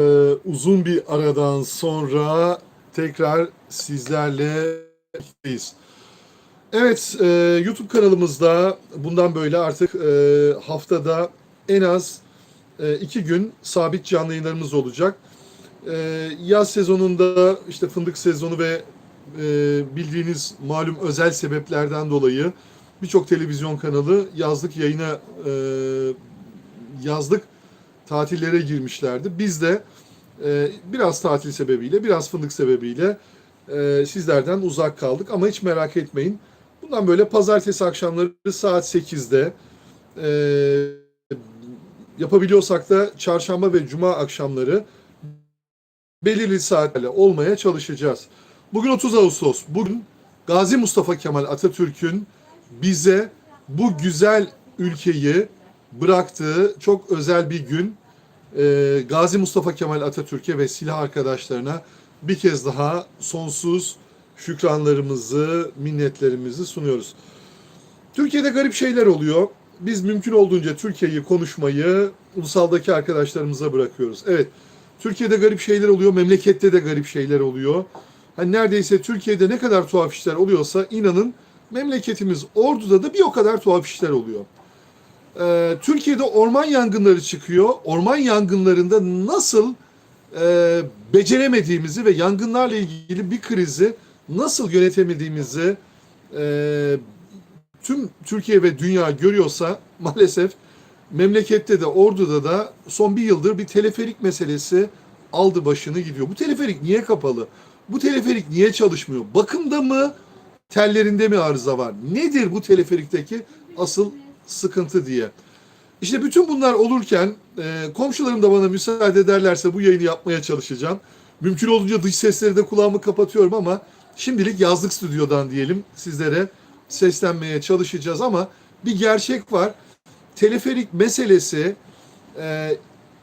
Ee, uzun bir aradan sonra tekrar sizlerle birlikteyiz. Evet, e, YouTube kanalımızda bundan böyle artık e, haftada en az e, iki gün sabit canlı yayınlarımız olacak. E, yaz sezonunda işte fındık sezonu ve e, bildiğiniz malum özel sebeplerden dolayı birçok televizyon kanalı yazlık yayına e, yazlık tatillere girmişlerdi. Biz de e, biraz tatil sebebiyle, biraz fındık sebebiyle e, sizlerden uzak kaldık. Ama hiç merak etmeyin. Bundan böyle pazartesi akşamları saat 8'de e, yapabiliyorsak da çarşamba ve cuma akşamları belirli saatlerle olmaya çalışacağız. Bugün 30 Ağustos. Bugün Gazi Mustafa Kemal Atatürk'ün bize bu güzel ülkeyi bıraktığı çok özel bir gün. Ee, Gazi Mustafa Kemal Atatürk'e ve silah arkadaşlarına bir kez daha sonsuz şükranlarımızı, minnetlerimizi sunuyoruz. Türkiye'de garip şeyler oluyor. Biz mümkün olduğunca Türkiye'yi konuşmayı ulusaldaki arkadaşlarımıza bırakıyoruz. Evet, Türkiye'de garip şeyler oluyor, memlekette de garip şeyler oluyor. Hani neredeyse Türkiye'de ne kadar tuhaf işler oluyorsa inanın memleketimiz Ordu'da da bir o kadar tuhaf işler oluyor. Ee, Türkiye'de orman yangınları çıkıyor. Orman yangınlarında nasıl e, beceremediğimizi ve yangınlarla ilgili bir krizi nasıl yönetemediğimizi e, tüm Türkiye ve dünya görüyorsa maalesef memlekette de Ordu'da da son bir yıldır bir teleferik meselesi aldı başını gidiyor. Bu teleferik niye kapalı? Bu teleferik niye çalışmıyor? Bakımda mı, tellerinde mi arıza var? Nedir bu teleferikteki asıl sıkıntı diye. İşte bütün bunlar olurken e, komşularım da bana müsaade ederlerse bu yayını yapmaya çalışacağım. Mümkün olduğunca dış sesleri de kulağımı kapatıyorum ama şimdilik yazlık stüdyodan diyelim sizlere seslenmeye çalışacağız ama bir gerçek var. Teleferik meselesi e,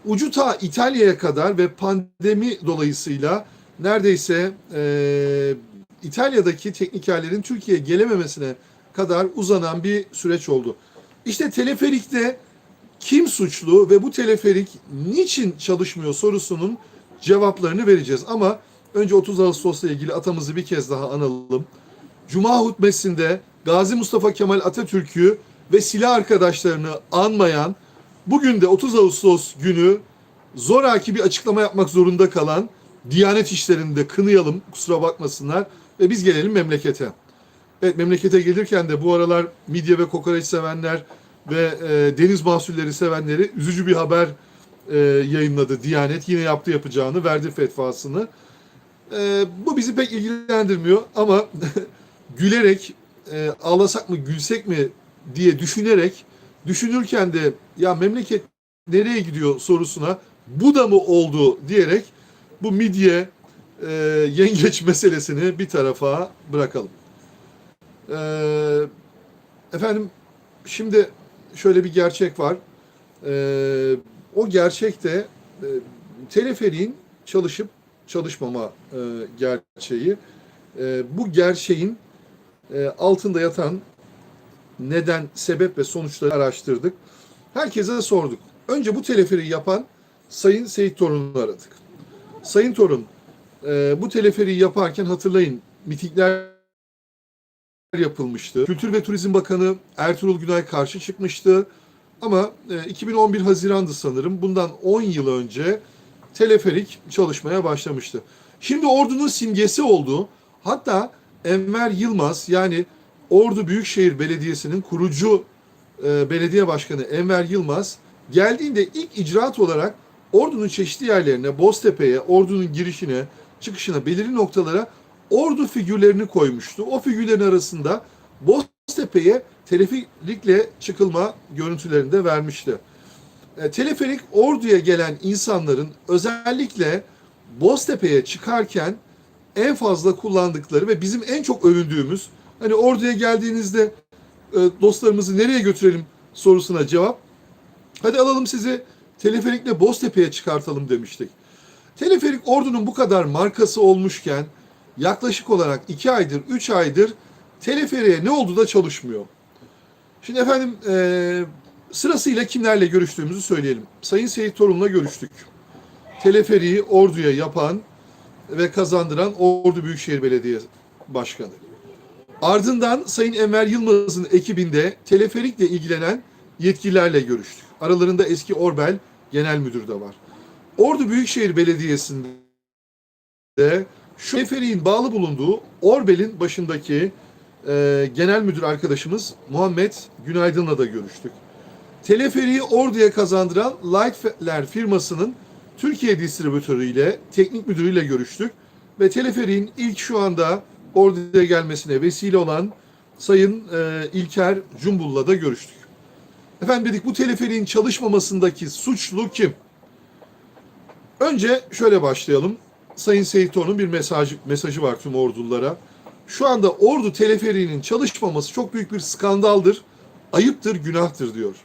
ucu ta İtalya'ya kadar ve pandemi dolayısıyla neredeyse e, İtalya'daki teknikerlerin Türkiye'ye gelememesine kadar uzanan bir süreç oldu. İşte teleferikte kim suçlu ve bu teleferik niçin çalışmıyor sorusunun cevaplarını vereceğiz. Ama önce 30 Ağustos'la ilgili atamızı bir kez daha analım. Cuma hutbesinde Gazi Mustafa Kemal Atatürk'ü ve silah arkadaşlarını anmayan, bugün de 30 Ağustos günü zoraki bir açıklama yapmak zorunda kalan Diyanet işlerinde kınayalım, kusura bakmasınlar ve biz gelelim memlekete. Evet memlekete gelirken de bu aralar midye ve kokoreç sevenler ve e, deniz mahsulleri sevenleri üzücü bir haber e, yayınladı Diyanet. Yine yaptı yapacağını, verdi fetvasını. E, bu bizi pek ilgilendirmiyor ama gülerek e, ağlasak mı gülsek mi diye düşünerek düşünürken de ya memleket nereye gidiyor sorusuna bu da mı oldu diyerek bu midye e, yengeç meselesini bir tarafa bırakalım. Ee, efendim şimdi şöyle bir gerçek var. Ee, o gerçek de e, teleferiğin çalışıp çalışmama e, gerçeği. E, bu gerçeğin e, altında yatan neden, sebep ve sonuçları araştırdık. Herkese sorduk. Önce bu teleferiği yapan Sayın Seyit Torun'u aradık. Sayın Torun, e, bu teleferiği yaparken hatırlayın mitikler yapılmıştı. Kültür ve Turizm Bakanı Ertuğrul Günay karşı çıkmıştı. Ama e, 2011 Haziran'dı sanırım. Bundan 10 yıl önce teleferik çalışmaya başlamıştı. Şimdi Ordu'nun simgesi oldu. Hatta Enver Yılmaz yani Ordu Büyükşehir Belediyesi'nin kurucu e, belediye başkanı Enver Yılmaz geldiğinde ilk icraat olarak Ordu'nun çeşitli yerlerine, Boztepe'ye, Ordu'nun girişine, çıkışına, belirli noktalara ordu figürlerini koymuştu. O figürlerin arasında Boztepe'ye teleferikle çıkılma görüntülerini de vermişti. E, teleferik orduya gelen insanların özellikle Boztepe'ye çıkarken en fazla kullandıkları ve bizim en çok övündüğümüz hani orduya geldiğinizde e, dostlarımızı nereye götürelim sorusuna cevap hadi alalım sizi teleferikle Boztepe'ye çıkartalım demiştik. Teleferik ordunun bu kadar markası olmuşken yaklaşık olarak 2 aydır, 3 aydır teleferiğe ne oldu da çalışmıyor. Şimdi efendim e, sırasıyla kimlerle görüştüğümüzü söyleyelim. Sayın Seyit Torun'la görüştük. teleferiği Ordu'ya yapan ve kazandıran Ordu Büyükşehir Belediye Başkanı. Ardından Sayın Enver Yılmaz'ın ekibinde teleferikle ilgilenen yetkililerle görüştük. Aralarında eski Orbel Genel Müdür de var. Ordu Büyükşehir Belediyesi'nde şu teleferiğin bağlı bulunduğu Orbel'in başındaki e, genel müdür arkadaşımız Muhammed Günaydın'la da görüştük. Teleferiği Ordu'ya kazandıran Lightler firmasının Türkiye distribütörüyle, teknik müdürüyle görüştük. Ve teleferiğin ilk şu anda Ordu'ya gelmesine vesile olan Sayın e, İlker Cumbul'la da görüştük. Efendim dedik bu teleferiğin çalışmamasındaki suçlu kim? Önce şöyle başlayalım. Sayın Seyito'nun bir mesajı, mesajı var tüm ordulara. Şu anda ordu teleferiğinin çalışmaması çok büyük bir skandaldır, ayıptır, günahtır diyor.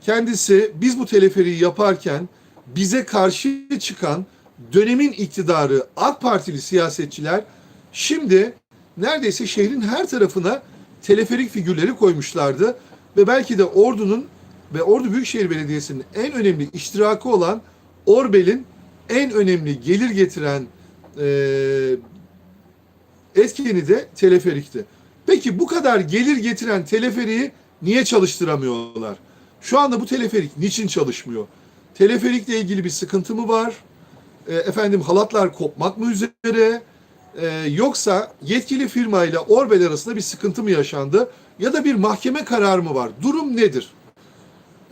Kendisi biz bu teleferiği yaparken bize karşı çıkan dönemin iktidarı AK Partili siyasetçiler şimdi neredeyse şehrin her tarafına teleferik figürleri koymuşlardı ve belki de ordunun ve Ordu Büyükşehir Belediyesi'nin en önemli iştirakı olan Orbel'in en önemli gelir getiren e, etkeni de teleferikti. Peki bu kadar gelir getiren teleferiği niye çalıştıramıyorlar? Şu anda bu teleferik niçin çalışmıyor? Teleferikle ilgili bir sıkıntı mı var? E, efendim halatlar kopmak mı üzere? E, yoksa yetkili firmayla Orbel arasında bir sıkıntı mı yaşandı? Ya da bir mahkeme kararı mı var? Durum nedir?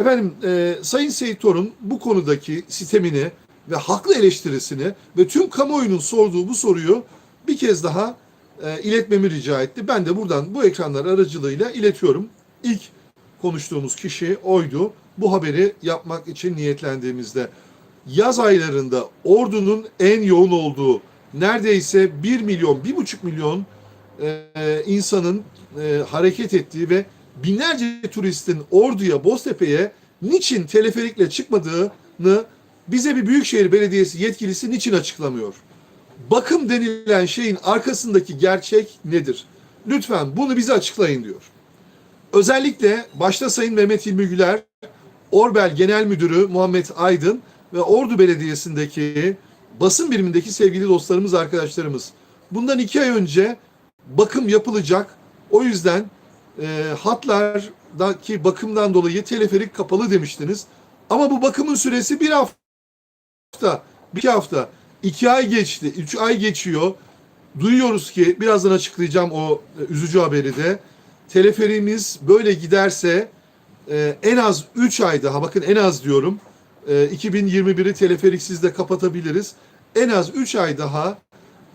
Efendim e, Sayın Seyit Torun bu konudaki sitemini ve haklı eleştirisini ve tüm kamuoyunun sorduğu bu soruyu bir kez daha e, iletmemi rica etti. Ben de buradan bu ekranlar aracılığıyla iletiyorum. İlk konuştuğumuz kişi oydu. Bu haberi yapmak için niyetlendiğimizde yaz aylarında ordunun en yoğun olduğu neredeyse 1 milyon, 1,5 milyon e, insanın e, hareket ettiği ve binlerce turistin Ordu'ya, Boztepe'ye niçin teleferikle çıkmadığını bize bir Büyükşehir Belediyesi yetkilisi niçin açıklamıyor? Bakım denilen şeyin arkasındaki gerçek nedir? Lütfen bunu bize açıklayın diyor. Özellikle başta Sayın Mehmet İlmi Güler, Orbel Genel Müdürü Muhammed Aydın ve Ordu Belediyesi'ndeki basın birimindeki sevgili dostlarımız, arkadaşlarımız. Bundan iki ay önce bakım yapılacak. O yüzden e, hatlardaki bakımdan dolayı teleferik kapalı demiştiniz. Ama bu bakımın süresi bir hafta, bir iki hafta, iki ay geçti, üç ay geçiyor. Duyuyoruz ki, birazdan açıklayacağım o e, üzücü haberi de. Teleferimiz böyle giderse e, en az 3 ay daha, bakın en az diyorum, e, 2021'i teleferiksiz de kapatabiliriz. En az 3 ay daha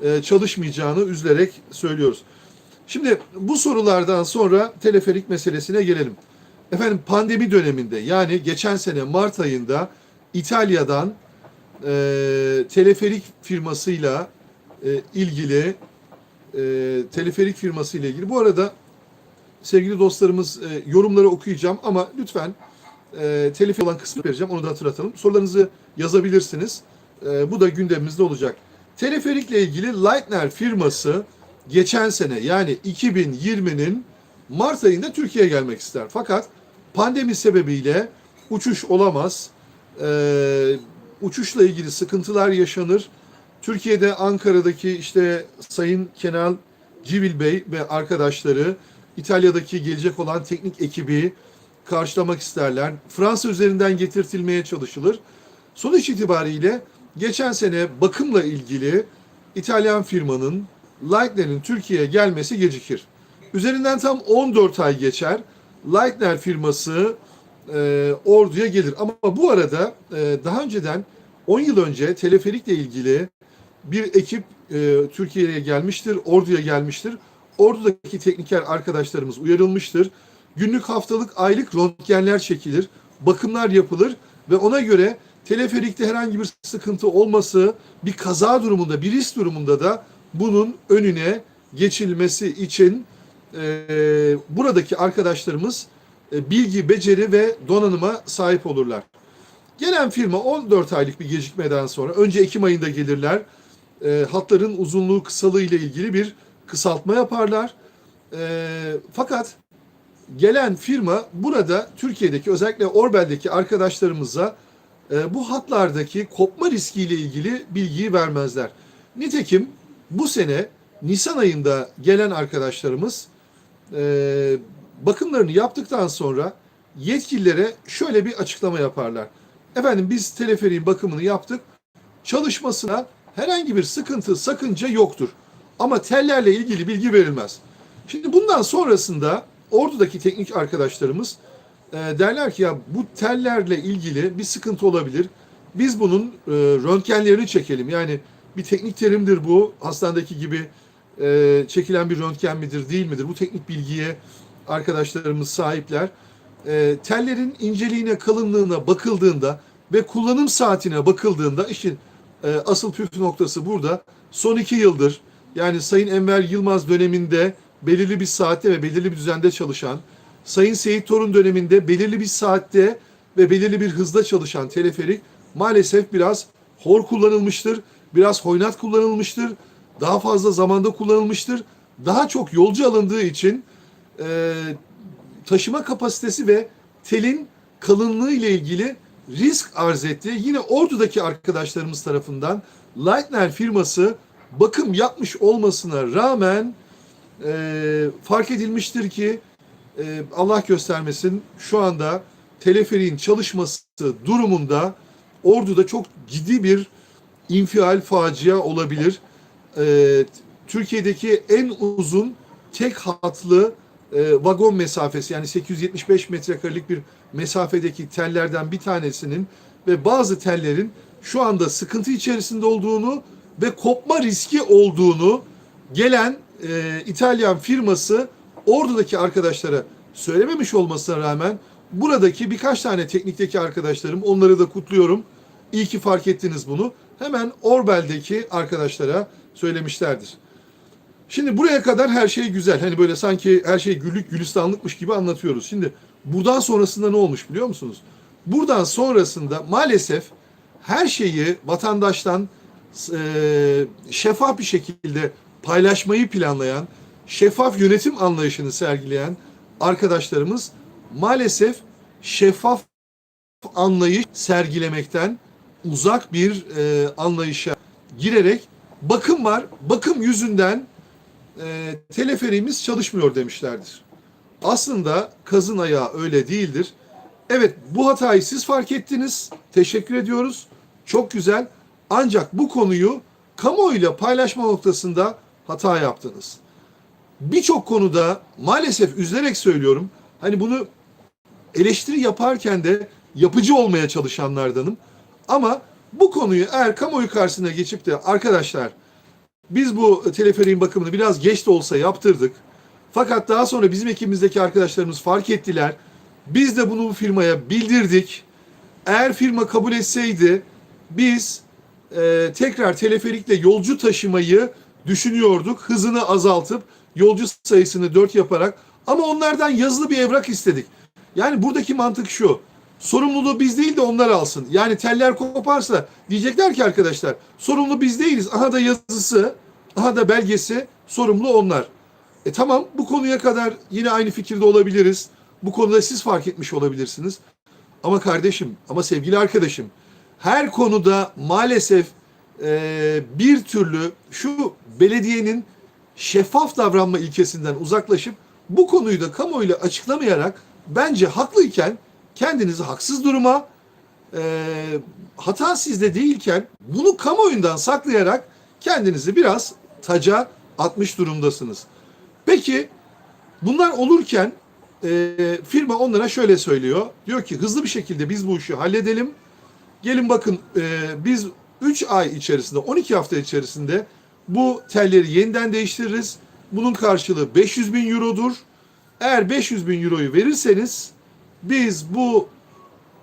e, çalışmayacağını üzülerek söylüyoruz. Şimdi bu sorulardan sonra teleferik meselesine gelelim. Efendim pandemi döneminde yani geçen sene Mart ayında İtalya'dan e, teleferik firmasıyla e, ilgili e, teleferik firmasıyla ilgili bu arada sevgili dostlarımız e, yorumları okuyacağım ama lütfen e, telif olan kısmı vereceğim onu da hatırlatalım. Sorularınızı yazabilirsiniz. E, bu da gündemimizde olacak. Teleferikle ilgili Leitner firması geçen sene yani 2020'nin Mart ayında Türkiye'ye gelmek ister. Fakat pandemi sebebiyle uçuş olamaz. Ee, uçuşla ilgili sıkıntılar yaşanır. Türkiye'de Ankara'daki işte Sayın Kenal Civil Bey ve arkadaşları İtalya'daki gelecek olan teknik ekibi karşılamak isterler. Fransa üzerinden getirtilmeye çalışılır. Sonuç itibariyle geçen sene bakımla ilgili İtalyan firmanın Leitner'in Türkiye'ye gelmesi gecikir. Üzerinden tam 14 ay geçer. Leitner firması e, orduya gelir. Ama bu arada e, daha önceden 10 yıl önce teleferikle ilgili bir ekip e, Türkiye'ye gelmiştir, orduya gelmiştir. Ordudaki tekniker arkadaşlarımız uyarılmıştır. Günlük, haftalık, aylık röntgenler çekilir, bakımlar yapılır ve ona göre teleferikte herhangi bir sıkıntı olması, bir kaza durumunda, bir risk durumunda da bunun önüne geçilmesi için e, buradaki arkadaşlarımız bilgi, beceri ve donanıma sahip olurlar. Gelen firma 14 aylık bir gecikmeden sonra önce Ekim ayında gelirler. E, hatların uzunluğu kısalığı ile ilgili bir kısaltma yaparlar. E, fakat gelen firma burada Türkiye'deki özellikle Orbel'deki arkadaşlarımıza e, bu hatlardaki kopma riskiyle ilgili bilgiyi vermezler. Nitekim bu sene Nisan ayında gelen arkadaşlarımız e, bakımlarını yaptıktan sonra yetkililere şöyle bir açıklama yaparlar. Efendim biz teleferiğin bakımını yaptık. Çalışmasına herhangi bir sıkıntı, sakınca yoktur. Ama tellerle ilgili bilgi verilmez. Şimdi bundan sonrasında Ordu'daki teknik arkadaşlarımız e, derler ki ya bu tellerle ilgili bir sıkıntı olabilir. Biz bunun e, röntgenlerini çekelim. Yani bir teknik terimdir bu. Hastanedeki gibi e, çekilen bir röntgen midir, değil midir? Bu teknik bilgiye arkadaşlarımız sahipler. E, tellerin inceliğine, kalınlığına bakıldığında ve kullanım saatine bakıldığında işin e, asıl püf noktası burada. Son iki yıldır yani Sayın Enver Yılmaz döneminde belirli bir saatte ve belirli bir düzende çalışan, Sayın Seyit Torun döneminde belirli bir saatte ve belirli bir hızda çalışan teleferik maalesef biraz hor kullanılmıştır, biraz hoynat kullanılmıştır, daha fazla zamanda kullanılmıştır. Daha çok yolcu alındığı için e, taşıma kapasitesi ve telin kalınlığı ile ilgili risk arz etti. Yine Ordu'daki arkadaşlarımız tarafından Leitner firması bakım yapmış olmasına rağmen e, fark edilmiştir ki e, Allah göstermesin şu anda teleferiğin çalışması durumunda Ordu'da çok ciddi bir infial facia olabilir. E, Türkiye'deki en uzun tek hatlı e, vagon mesafesi yani 875 metrekarelik bir mesafedeki tellerden bir tanesinin ve bazı tellerin şu anda sıkıntı içerisinde olduğunu ve kopma riski olduğunu gelen e, İtalyan firması Ordu'daki arkadaşlara söylememiş olmasına rağmen buradaki birkaç tane teknikteki arkadaşlarım onları da kutluyorum. İyi ki fark ettiniz bunu. Hemen Orbel'deki arkadaşlara söylemişlerdir. Şimdi buraya kadar her şey güzel. Hani böyle sanki her şey güllük gülistanlıkmış gibi anlatıyoruz. Şimdi buradan sonrasında ne olmuş biliyor musunuz? Buradan sonrasında maalesef her şeyi vatandaştan e, şeffaf bir şekilde paylaşmayı planlayan, şeffaf yönetim anlayışını sergileyen arkadaşlarımız maalesef şeffaf anlayış sergilemekten uzak bir e, anlayışa girerek bakım var, bakım yüzünden e, teleferiğimiz çalışmıyor demişlerdir. Aslında kazın ayağı öyle değildir. Evet bu hatayı siz fark ettiniz. Teşekkür ediyoruz. Çok güzel. Ancak bu konuyu kamuoyuyla paylaşma noktasında hata yaptınız. Birçok konuda maalesef üzülerek söylüyorum. Hani bunu eleştiri yaparken de yapıcı olmaya çalışanlardanım. Ama bu konuyu eğer kamuoyu karşısına geçip de arkadaşlar biz bu teleferiğin bakımını biraz geç de olsa yaptırdık. Fakat daha sonra bizim ekibimizdeki arkadaşlarımız fark ettiler. Biz de bunu bu firmaya bildirdik. Eğer firma kabul etseydi biz e, tekrar teleferikle yolcu taşımayı düşünüyorduk. Hızını azaltıp yolcu sayısını 4 yaparak ama onlardan yazılı bir evrak istedik. Yani buradaki mantık şu. Sorumluluğu biz değil de onlar alsın. Yani teller koparsa diyecekler ki arkadaşlar sorumlu biz değiliz. Aha da yazısı, aha da belgesi sorumlu onlar. E tamam bu konuya kadar yine aynı fikirde olabiliriz. Bu konuda siz fark etmiş olabilirsiniz. Ama kardeşim, ama sevgili arkadaşım her konuda maalesef e, bir türlü şu belediyenin şeffaf davranma ilkesinden uzaklaşıp bu konuyu da kamuoyuyla açıklamayarak bence haklıyken kendinizi haksız duruma e, hata sizde değilken bunu kamuoyundan saklayarak kendinizi biraz taca atmış durumdasınız. Peki bunlar olurken e, firma onlara şöyle söylüyor. Diyor ki hızlı bir şekilde biz bu işi halledelim. Gelin bakın e, biz 3 ay içerisinde 12 hafta içerisinde bu telleri yeniden değiştiririz. Bunun karşılığı 500 bin eurodur. Eğer 500 bin euroyu verirseniz biz bu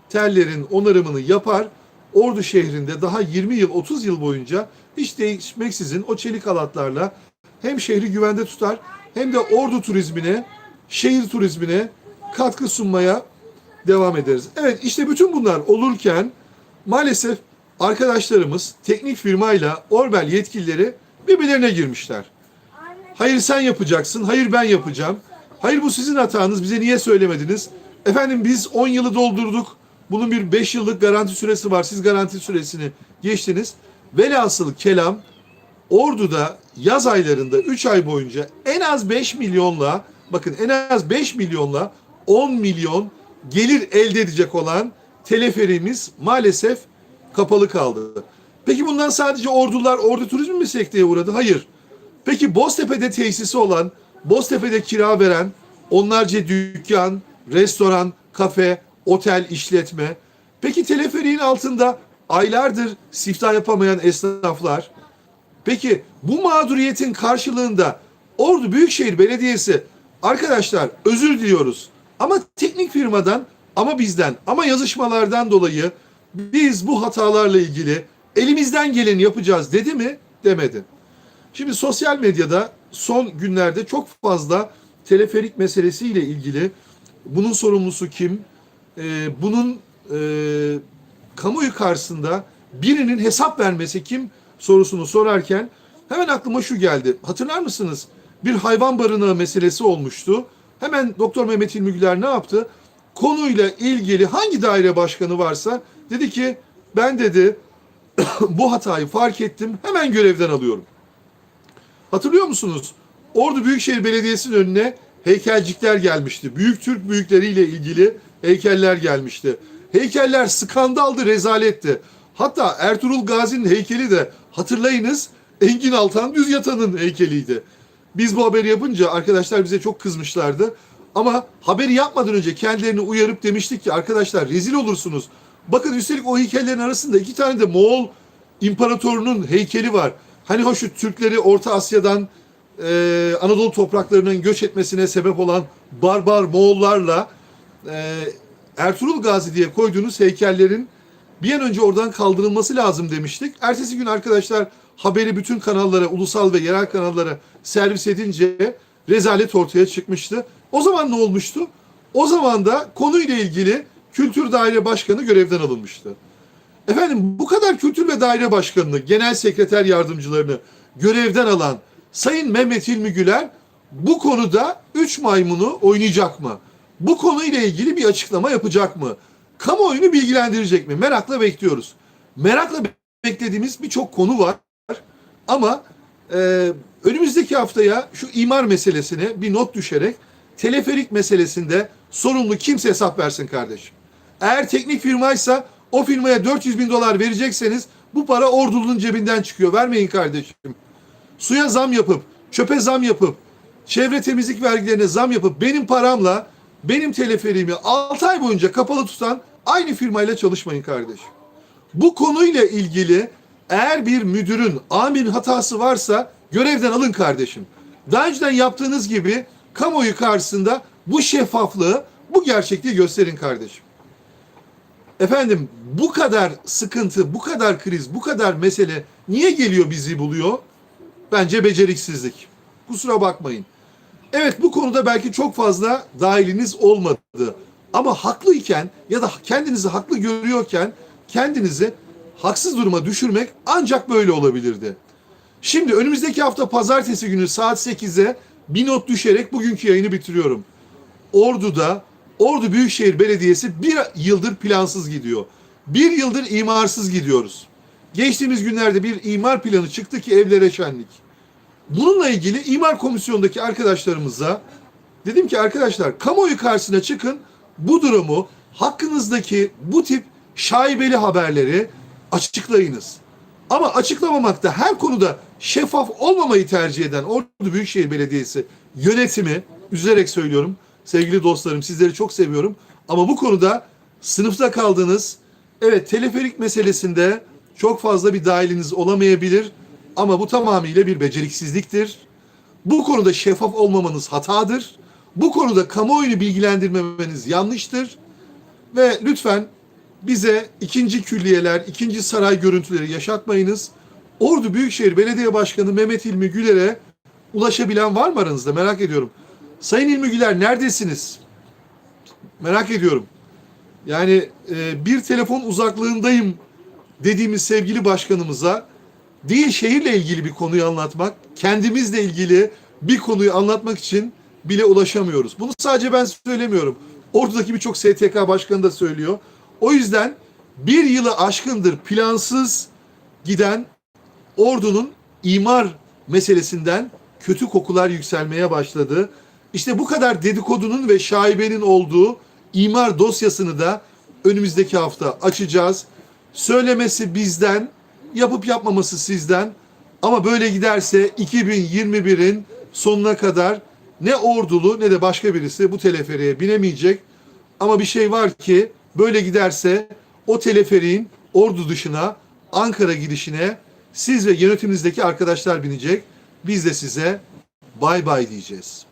tellerin onarımını yapar. Ordu şehrinde daha 20 yıl 30 yıl boyunca hiç değişmeksizin o çelik halatlarla hem şehri güvende tutar hem de ordu turizmine, şehir turizmine katkı sunmaya devam ederiz. Evet işte bütün bunlar olurken maalesef arkadaşlarımız teknik firmayla Orbel yetkilileri birbirlerine girmişler. Hayır sen yapacaksın, hayır ben yapacağım. Hayır bu sizin hatanız, bize niye söylemediniz? Efendim biz 10 yılı doldurduk, Bunun bir 5 yıllık garanti süresi var. Siz garanti süresini geçtiniz. Velhasıl kelam Ordu'da yaz aylarında 3 ay boyunca en az 5 milyonla bakın en az 5 milyonla 10 milyon gelir elde edecek olan teleferimiz maalesef kapalı kaldı. Peki bundan sadece ordular, ordu turizmi mi sekteye uğradı? Hayır. Peki Boztepe'de tesisi olan, Boztepe'de kira veren onlarca dükkan, restoran, kafe, otel, işletme. Peki teleferiğin altında aylardır siftah yapamayan esnaflar. Peki bu mağduriyetin karşılığında Ordu Büyükşehir Belediyesi arkadaşlar özür diliyoruz ama teknik firmadan ama bizden ama yazışmalardan dolayı biz bu hatalarla ilgili elimizden geleni yapacağız dedi mi? Demedi. Şimdi sosyal medyada son günlerde çok fazla teleferik meselesiyle ilgili bunun sorumlusu kim? Ee, bunun e, kamuoyu karşısında birinin hesap vermesi kim sorusunu sorarken hemen aklıma şu geldi. Hatırlar mısınız? Bir hayvan barınağı meselesi olmuştu. Hemen Doktor Mehmet İlmi Güler ne yaptı? Konuyla ilgili hangi daire başkanı varsa dedi ki ben dedi bu hatayı fark ettim hemen görevden alıyorum. Hatırlıyor musunuz? Ordu Büyükşehir Belediyesi'nin önüne heykelcikler gelmişti. Büyük Türk büyükleriyle ilgili heykeller gelmişti. Heykeller skandaldı, rezaletti. Hatta Ertuğrul Gazi'nin heykeli de hatırlayınız Engin Altan Düz Yatan'ın heykeliydi. Biz bu haberi yapınca arkadaşlar bize çok kızmışlardı. Ama haberi yapmadan önce kendilerini uyarıp demiştik ki arkadaşlar rezil olursunuz. Bakın üstelik o heykellerin arasında iki tane de Moğol imparatorunun heykeli var. Hani hoş Türkleri Orta Asya'dan e, Anadolu topraklarının göç etmesine sebep olan barbar Moğollarla e, Ertuğrul Gazi diye koyduğunuz heykellerin bir an önce oradan kaldırılması lazım demiştik. Ertesi gün arkadaşlar haberi bütün kanallara, ulusal ve yerel kanallara servis edince rezalet ortaya çıkmıştı. O zaman ne olmuştu? O zaman da konuyla ilgili Kültür Daire Başkanı görevden alınmıştı. Efendim bu kadar kültür ve daire başkanını, genel sekreter yardımcılarını görevden alan Sayın Mehmet Hilmi Güler bu konuda 3 maymunu oynayacak mı? Bu konuyla ilgili bir açıklama yapacak mı? Kamuoyunu bilgilendirecek mi? Merakla bekliyoruz. Merakla beklediğimiz birçok konu var. Ama e, önümüzdeki haftaya şu imar meselesine bir not düşerek teleferik meselesinde sorumlu kimse hesap versin kardeşim. Eğer teknik firmaysa o firmaya 400 bin dolar verecekseniz bu para ordulunun cebinden çıkıyor. Vermeyin kardeşim. Suya zam yapıp, çöpe zam yapıp, çevre temizlik vergilerine zam yapıp benim paramla benim teleferiğimi 6 ay boyunca kapalı tutan aynı firmayla çalışmayın kardeşim. Bu konuyla ilgili eğer bir müdürün, amirin hatası varsa görevden alın kardeşim. Daha önceden yaptığınız gibi kamuoyu karşısında bu şeffaflığı, bu gerçekliği gösterin kardeşim. Efendim bu kadar sıkıntı, bu kadar kriz, bu kadar mesele niye geliyor bizi buluyor? Bence beceriksizlik. Kusura bakmayın. Evet bu konuda belki çok fazla dahiliniz olmadı. Ama haklıyken ya da kendinizi haklı görüyorken kendinizi haksız duruma düşürmek ancak böyle olabilirdi. Şimdi önümüzdeki hafta pazartesi günü saat 8'e bir not düşerek bugünkü yayını bitiriyorum. Ordu'da Ordu Büyükşehir Belediyesi bir yıldır plansız gidiyor. Bir yıldır imarsız gidiyoruz. Geçtiğimiz günlerde bir imar planı çıktı ki evlere şenlik. Bununla ilgili imar komisyonundaki arkadaşlarımıza dedim ki arkadaşlar kamuoyu karşısına çıkın bu durumu hakkınızdaki bu tip şaibeli haberleri açıklayınız. Ama açıklamamakta her konuda şeffaf olmamayı tercih eden Ordu Büyükşehir Belediyesi yönetimi üzülerek söylüyorum. Sevgili dostlarım sizleri çok seviyorum. Ama bu konuda sınıfta kaldınız. Evet teleferik meselesinde çok fazla bir dahiliniz olamayabilir. Ama bu tamamıyla bir beceriksizliktir. Bu konuda şeffaf olmamanız hatadır. Bu konuda kamuoyunu bilgilendirmemeniz yanlıştır. Ve lütfen bize ikinci külliyeler, ikinci saray görüntüleri yaşatmayınız. Ordu Büyükşehir Belediye Başkanı Mehmet İlmi Güler'e ulaşabilen var mı aranızda? Merak ediyorum. Sayın İlmi Güler neredesiniz? Merak ediyorum. Yani e, bir telefon uzaklığındayım dediğimiz sevgili başkanımıza değil şehirle ilgili bir konuyu anlatmak, kendimizle ilgili bir konuyu anlatmak için bile ulaşamıyoruz. Bunu sadece ben söylemiyorum. Ordu'daki birçok STK başkanı da söylüyor. O yüzden bir yılı aşkındır plansız giden ordunun imar meselesinden kötü kokular yükselmeye başladı. İşte bu kadar dedikodunun ve şaibenin olduğu imar dosyasını da önümüzdeki hafta açacağız. Söylemesi bizden, yapıp yapmaması sizden. Ama böyle giderse 2021'in sonuna kadar ne ordulu ne de başka birisi bu teleferiğe binemeyecek. Ama bir şey var ki böyle giderse o teleferiğin ordu dışına Ankara gidişine siz ve yönetiminizdeki arkadaşlar binecek. Biz de size bay bay diyeceğiz.